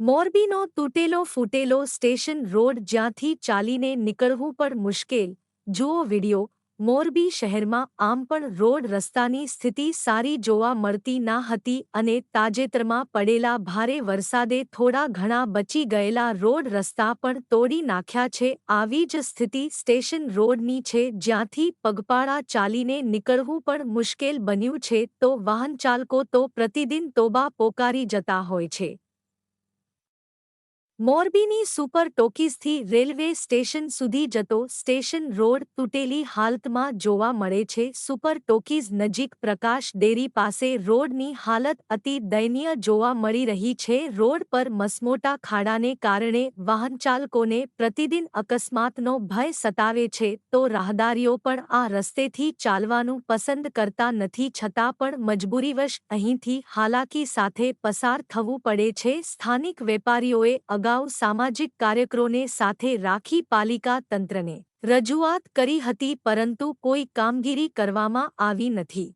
મોરબીનો તૂટેલો ફૂટેલો station road જ્યાંથી ચાલીને નીકળવું પણ મુશ્કેલ. જુઓ વિડિયો, મોરબી શહેરમાં આમ પણ રોડ રસ્તાની સ્થિતિ સારી જોવા મળતી ના હતી અને તાજેતરમાં પડેલા ભારે વરસાદે થોડા ઘણા બચી ગયેલા રોડ રસ્તા પણ તોડી નાખ્યા છે. આવી જ સ્થિતિ સ્ટેશન રોડની છે, જ્યાંથી પગપાળા ચાલીને નીકળવું પણ મુશ્કેલ બન્યું છે. તો વાહનચાલકો તો પ્રતિદિન તોબા પોકારી જતા હોય છે. મોરબીની સુપર ટોકીઝથી રેલવે સ્ટેશન સુધી જતો સ્ટેશન રોડ તૂટેલી હાલતમાં જોવા મળે છે. સુપર ટોકીઝ નજીક પ્રકાશ ડેરી પાસે રોડની હાલત અતિ દયનીય જોવા મળી રહી છે. રોડ પર મસમોટા ખાડાને કારણે વાહનચાલકોને પ્રતિદિન અકસ્માતનો ભય સતાવે છે. તો રાહદારીઓ પણ આ રસ્તેથી ચાલવાનું પસંદ કરતા નથી. છતાં પણ મજબૂરીવશ અહીંથી હાલાકી સાથે પસાર થવું પડે છે. સ્થાનિક વેપારીઓએ અગાઉ અગાઉ સામાજિક કાર્યકરોને સાથે રાખી પાલિકા તંત્રને રજૂઆત કરી હતી પરંતુ કોઈ કામગીરી કરવામાં આવી નથી.